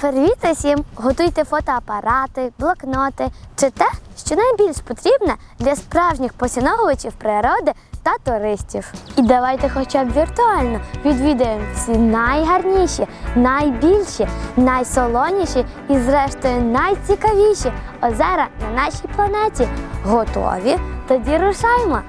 Привіт усім! Готуйте фотоапарати, блокноти чи те, що найбільш потрібне для справжніх поціновувачів природи та туристів. І давайте хоча б віртуально відвідаємо всі найгарніші, найбільші, найсолоніші і, зрештою, найцікавіші озера на нашій планеті. Готові? Тоді рушаймо!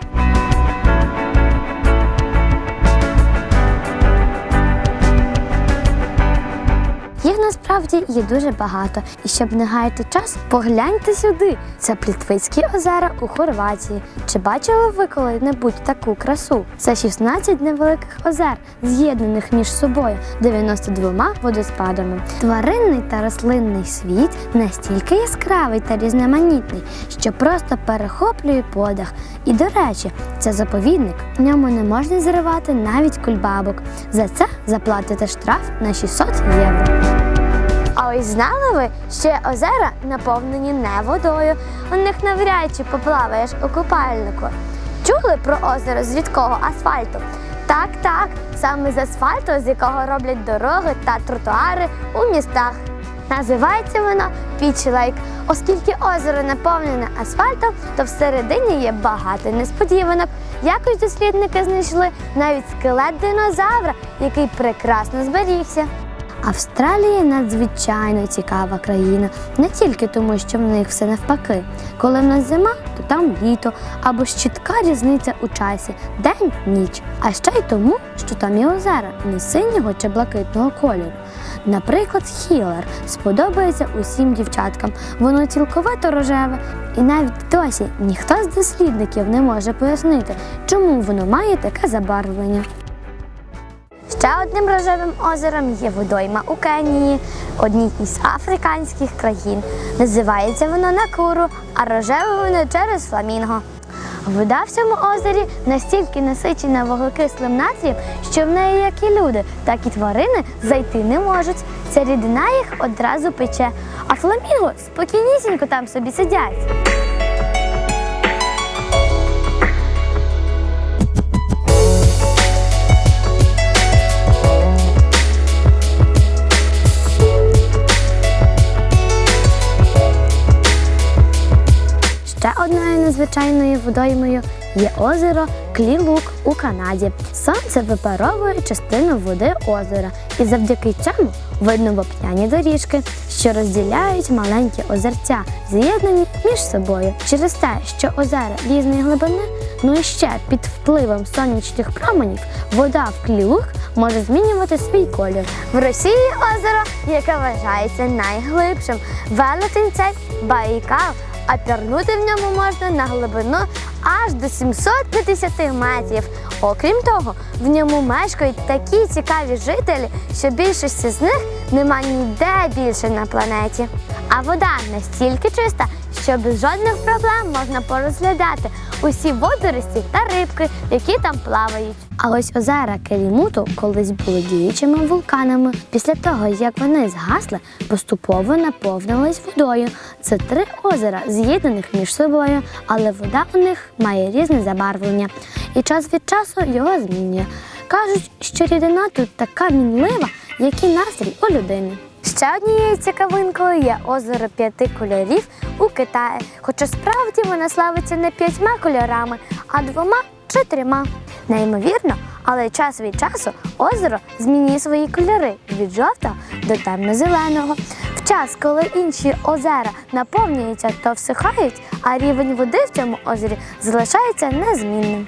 Насправді є дуже багато. І щоб не гаяти час, погляньте сюди. Це Плітвицькі озера у Хорватії. Чи бачили ви коли-небудь таку красу? Це 16 невеликих озер, з'єднаних між собою 92 водоспадами. Тваринний та рослинний світ настільки яскравий та різноманітний, що просто перехоплює подих. І до речі, це заповідник. В ньому не можна зривати навіть кульбабок. За це заплатите штраф на 600 євро. Ось знали ви, що озера наповнені не водою. У них навряд чи поплаваєш у купальнику. Чули про озеро з рідкого асфальту? Так, так, саме з асфальту, з якого роблять дороги та тротуари у містах. Називається воно Піч Лейк. Оскільки озеро наповнене асфальтом, то всередині є багато несподіванок. Якось дослідники знайшли навіть скелет динозавра, який прекрасно зберігся. Австралія надзвичайно цікава країна, не тільки тому, що в них все навпаки. Коли в нас зима, то там літо, або ж чітка різниця у часі день ніч. А ще й тому, що там є озера не синього чи блакитного кольору. Наприклад, Хілер сподобається усім дівчаткам. Воно цілковито рожеве, і навіть досі ніхто з дослідників не може пояснити, чому воно має таке забарвлення. Ще одним рожевим озером є водойма у Кенії, одній із африканських країн. Називається воно Накуру, а рожеве воно через фламінго. Вода в цьому озері настільки насичена вуглекислим натрієм, що в неї як і люди, так і тварини зайти не можуть. Ця рідина їх одразу пече, а фламінго спокійнісінько там собі сидять. Одною незвичайною водоймою є озеро Клілук у Канаді. Сонце випаровує частину води озера, і завдяки цьому видно вапняні доріжки, що розділяють маленькі озерця, з'єднані між собою. Через те, що озера різної глибини, ну і ще під впливом сонячних променів, вода в Клілук може змінювати свій колір. В Росії озеро, яке вважається найглибшим, велетень цей Байкал а пірнути в ньому можна на глибину аж до 750 метрів. Окрім того, в ньому мешкають такі цікаві жителі, що більшості з них нема ніде більше на планеті. А вода настільки чиста, що без жодних проблем можна порозглядати усі водорості та рибки, які там плавають. А ось озера Келімуту колись були діючими вулканами. Після того, як вони згасли, поступово наповнились водою. Це три озера, з'єднаних між собою, але вода у них має різне забарвлення, і час від часу його змінює. Кажуть, що рідина тут така мінлива, як і настрій у людини. Ще однією цікавинкою є озеро п'яти кольорів у Китаї, хоча справді воно славиться не п'ятьма кольорами, а двома чи трьома. Неймовірно, але час від часу озеро змінює свої кольори від жовтого до темно-зеленого. В час, коли інші озера наповнюються та всихають, а рівень води в цьому озері залишається незмінним.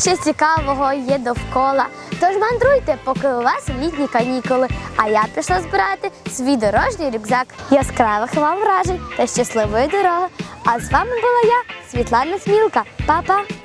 Ще цікавого є довкола. Тож мандруйте, поки у вас літні канікули. А я пішла збирати свій дорожній рюкзак. Яскравих вам вражень та щасливої дороги. А з вами була я, Світлана Смілка. Па-па!